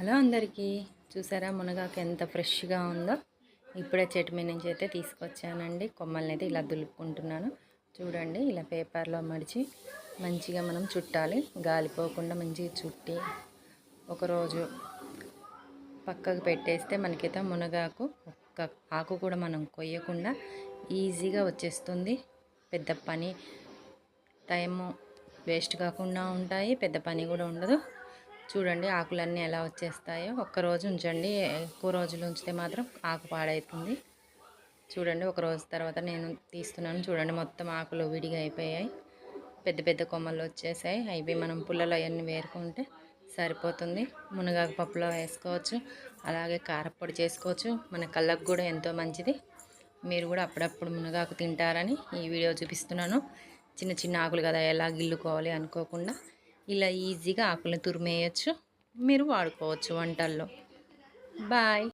Hello అందరికీ. చూసారా మునగాకు ఎంత ఫ్రెష్గా ఉందో? ఇప్పుడే చెట్టు మీ నుంచి అయితే తీసుకొచ్చానండి. కొమ్మల్ని అయితే ఇలా దులుపుకుంటున్నాను. చూడండి ఇలా పేపర్లో మడిచి మంచిగా మనం చుట్టాలి. గాలిపోకుండా మంచిగా చుట్టి ఒకరోజు పక్కకు పెట్టేస్తే మనకైతే మునగాకు ఒక్క ఆకు కూడా మనం కొయ్యకుండా ఈజీగా వచ్చేస్తుంది. పెద్ద పని టైము వేస్ట్ కాకుండా ఉంటాయి. పెద్ద పని కూడా ఉండదు. చూడండి ఆకులన్నీ ఎలా వచ్చేస్తాయో. ఒక్క రోజు ఉంచండి. ఎక్కువ రోజులు ఉంచితే మాత్రం ఆకు పాడవుతుంది చూడండి ఒక రోజు తర్వాత నేను తీస్తున్నాను. చూడండి మొత్తం ఆకులు విడిగా అయిపోయాయి. పెద్ద పెద్ద కొమ్మలు వచ్చేసాయి. అవి మనం పుల్లలు అవన్నీ వేరుకుంటే సరిపోతుంది. మునగాకు పప్పులో వేసుకోవచ్చు. అలాగే కారపొడి చేసుకోవచ్చు. మన కళ్ళకు కూడా ఎంతో మంచిది. మీరు కూడా అప్పుడప్పుడు మునగాకు తింటారని ఈ వీడియో చూపిస్తున్నాను. చిన్న చిన్న ఆకులు కదా ఎలా గిల్లుకోవాలి అనుకోకుండా. ఇలా ఈజీగా ఆకులను తురిమేయచ్చు. మీరు వాడుకోవచ్చు వంటల్లో. బాయ్.